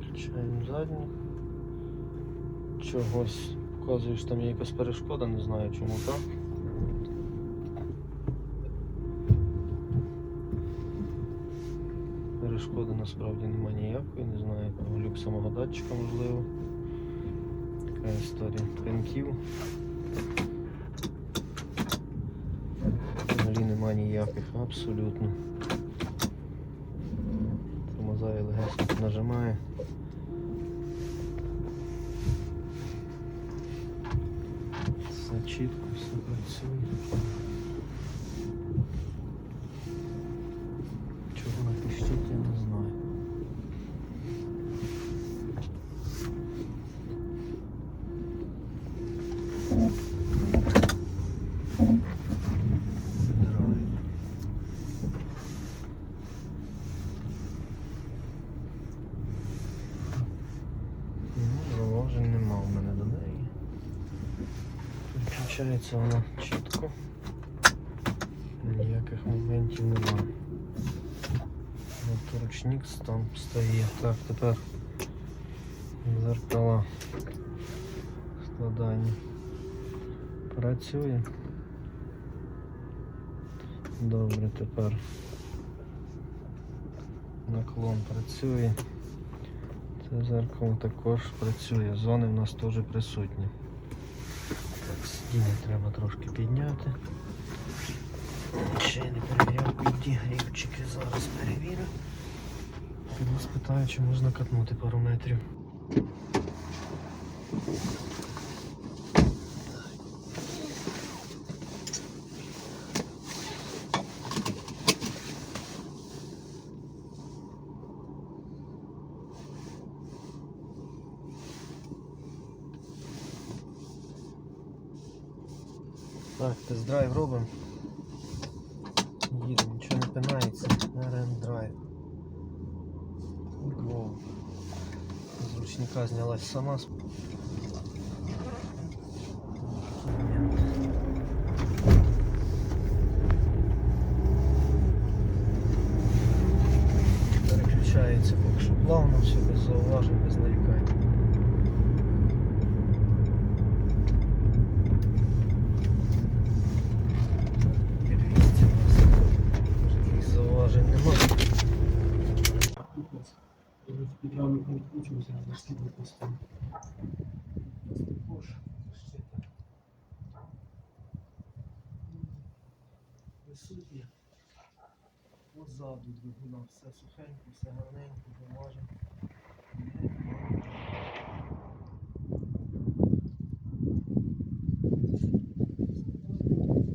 Включаємо задню. Чогось вказує, що там є якась перешкода, не знаю чому так. Перешкоди насправді немає ніякої, не знаю, якого люк самого датчика можливо. Така історія пинків. Взагалі немає ніяких абсолютно. Нажимає. Все все працює. Включається вона чітко. Ніяких моментів нема. От ручник там стає. Так, тепер зеркала складання. Працює. Добре, тепер наклон працює. Це зеркало також працює. Зони в нас теж присутні. Стіни треба трошки підняти. Ще я не перевіряв піді грівчики, зараз перевірю. Піду спитаю, чи можна катнути пару метрів. Так, тест-драйв робимо. Їдемо, нічого не пинається. РН драйв. Go. З ручника знялась сама. Переключається поки що плавно, все без зауважень, без нарікань. Підрамник пункт відкручувався, а скидав постійно. Також защита. Присутня. Позаду двигуна все сухенько, все гарненько, поважно.